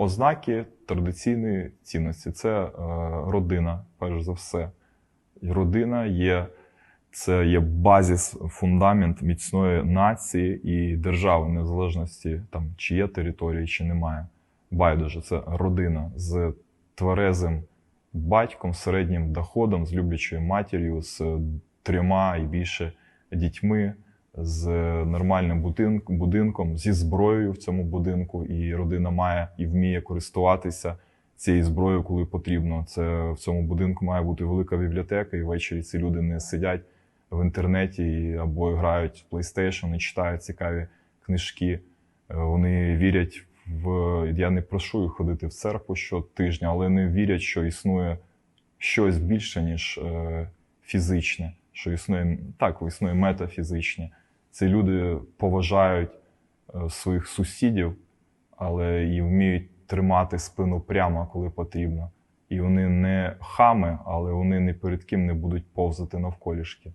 ознаки традиційної цінності це е, родина, перш за все. Родина є, це є базіс, фундамент міцної нації і держави, незалежності там, чи є території, чи немає. Байдуже, це родина з тверезим батьком, середнім доходом, з люблячою матір'ю, з трьома і більше дітьми, з нормальним будинком, будинком, зі зброєю в цьому будинку, і родина має і вміє користуватися цією зброєю, коли потрібно. Це в цьому будинку має бути велика бібліотека, і ввечері ці люди не сидять в інтернеті або грають в PlayStation і читають цікаві книжки. Е, Вони вірять в. Я не прошу їх ходити в церкву щотижня, але вони вірять, що існує щось більше, ніж е, фізичне, що існує так, існує метафізичне. Ці люди поважають е, своїх сусідів, але і вміють тримати спину прямо, коли потрібно. І вони не хами, але вони ні перед ким не будуть повзати навколішки.